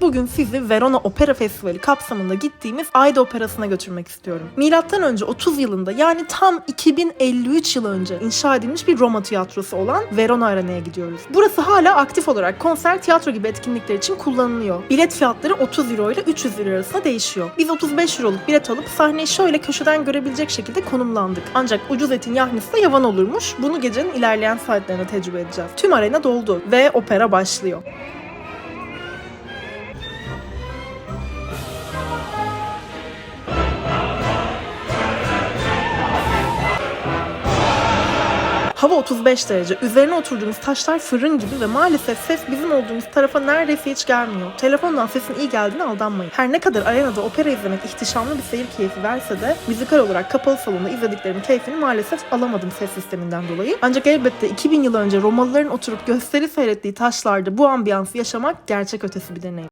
Bugün sizi Verona Opera Festivali kapsamında gittiğimiz Ayda Operası'na götürmek istiyorum. Milattan önce 30 yılında yani tam 2053 yıl önce inşa edilmiş bir Roma tiyatrosu olan Verona Arena'ya gidiyoruz. Burası hala aktif olarak konser, tiyatro gibi etkinlikler için kullanılıyor. Bilet fiyatları 30 euro ile 300 euro arasında değişiyor. Biz 35 euroluk bilet alıp sahneyi şöyle köşeden görebilecek şekilde konumlandık. Ancak ucuz etin yahnisi de yavan olurmuş. Bunu gecenin ilerleyen saatlerinde tecrübe edeceğiz. Tüm arena doldu ve opera başlıyor. Hava 35 derece. Üzerine oturduğumuz taşlar fırın gibi ve maalesef ses bizim olduğumuz tarafa neredeyse hiç gelmiyor. Telefondan sesin iyi geldiğine aldanmayın. Her ne kadar arenada opera izlemek ihtişamlı bir seyir keyfi verse de müzikal olarak kapalı salonda izlediklerimin keyfini maalesef alamadım ses sisteminden dolayı. Ancak elbette 2000 yıl önce Romalıların oturup gösteri seyrettiği taşlarda bu ambiyansı yaşamak gerçek ötesi bir deneyim.